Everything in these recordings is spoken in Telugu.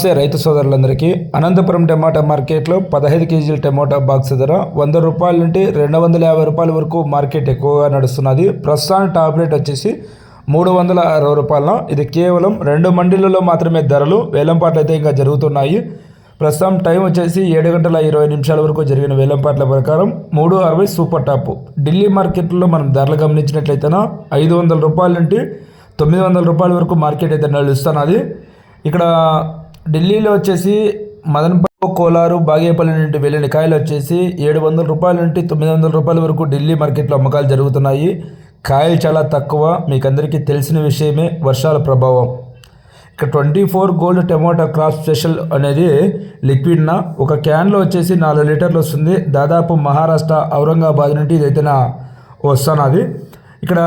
నమస్తే రైతు సోదరులందరికీ. అనంతపురం టమాటా మార్కెట్లో పదహైదు కేజీల టమాటా బాక్స్ ధర వంద రూపాయల నుండి రెండు వందల యాభై రూపాయల వరకు మార్కెట్ ఎక్కువగా నడుస్తున్నది. ప్రస్తుతానికి టాప్ రేట్ వచ్చేసి మూడు వందల అరవై రూపాయల. ఇది కేవలం రెండు మండీలలో మాత్రమే ధరలు. వేలంపాట్లు అయితే ఇంకా జరుగుతున్నాయి. ప్రస్తుతం టైం వచ్చేసి ఏడు గంటల ఇరవై నిమిషాల వరకు జరిగిన వేలంపాట్ల ప్రకారం మూడు అరవై సూపర్ టాప్. ఢిల్లీ మార్కెట్లో మనం ధరలు గమనించినట్లయితేనా ఐదు వందల రూపాయల నుండి తొమ్మిది వందల రూపాయల వరకు మార్కెట్ అయితే నడుస్తున్నది. ఇక్కడ ఢిల్లీలో వచ్చేసి మదనపల్లి కోలారు బాగేపల్లి నుండి వెళ్ళిన కాయలు వచ్చేసి ఏడు వందల రూపాయల నుండి తొమ్మిది వందల రూపాయల వరకు ఢిల్లీ మార్కెట్లో అమ్మకాలు జరుగుతున్నాయి. కాయలు చాలా తక్కువ. మీకు అందరికీ తెలిసిన విషయమే వర్షాల ప్రభావం. ఇక్కడ twenty four gold tomato crop special అనేది లిక్విడ్న ఒక క్యాన్లో వచ్చేసి నాలుగు లీటర్లు వస్తుంది. దాదాపు మహారాష్ట్ర ఔరంగాబాద్ నుండి ఇదైతే నా వస్తున్నది ఇక్కడ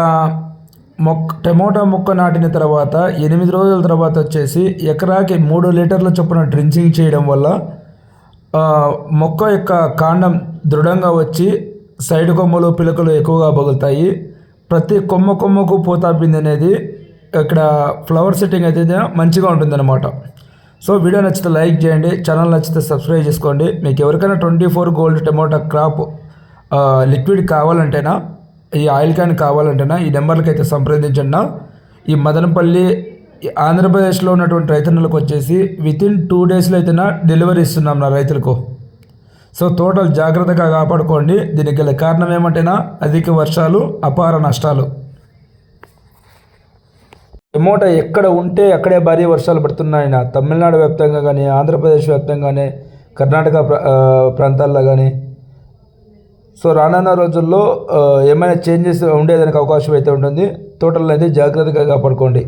మొక్క టమోటా మొక్క నాటిన తర్వాత ఎనిమిది రోజుల తర్వాత వచ్చేసి ఎకరాకి మూడు లీటర్ల చొప్పున డ్రించింగ్ చేయడం వల్ల మొక్క యొక్క కాండం దృఢంగా వచ్చి సైడ్ కొమ్మలు పిలకలు ఎక్కువగా పగులుతాయి ప్రతి కొమ్మ కొమ్మకు పోతాపింది అనేది ఇక్కడ ఫ్లవర్ సెట్టింగ్ అయితే మంచిగా ఉంటుందన్నమాట. సో వీడియో నచ్చితే లైక్ చేయండి ఛానల్ నచ్చితే సబ్స్క్రైబ్ చేసుకోండి. మీకు ఎవరికైనా twenty four gold tomato crop liquid కావాలంటేనా ఈ ఆయిల్ క్యాన్ కావాలంటేనా? ఈ నెంబర్లకు అయితే సంప్రదించండి. ఈ మదనపల్లి ఈ ఆంధ్రప్రదేశ్లో ఉన్నటువంటి రైతన్నులకు వచ్చేసి వితిన్ టూ డేస్లో అయితేనా డెలివరీ ఇస్తున్నాం నా రైతులకు. సో టోటల్ జాగ్రత్తగా కాపాడుకోండి. దీనికి గల కారణం ఏమంటేనా? అధిక వర్షాలు అపార నష్టాలు. టమోటా ఎక్కడ ఉంటే అక్కడే భారీ వర్షాలు పడుతున్నాయన తమిళనాడు వ్యాప్తంగా కానీ ఆంధ్రప్రదేశ్ వ్యాప్తంగా కర్ణాటక ప్రాంతాల్లో కానీ సో రానున్న రోజుల్లో ఏమైనా చేంజెస్ ఉండేదానికి అవకాశం అయితే ఉంటుంది. తోటలను అయితే జాగ్రత్తగా కాపాడుకోండి.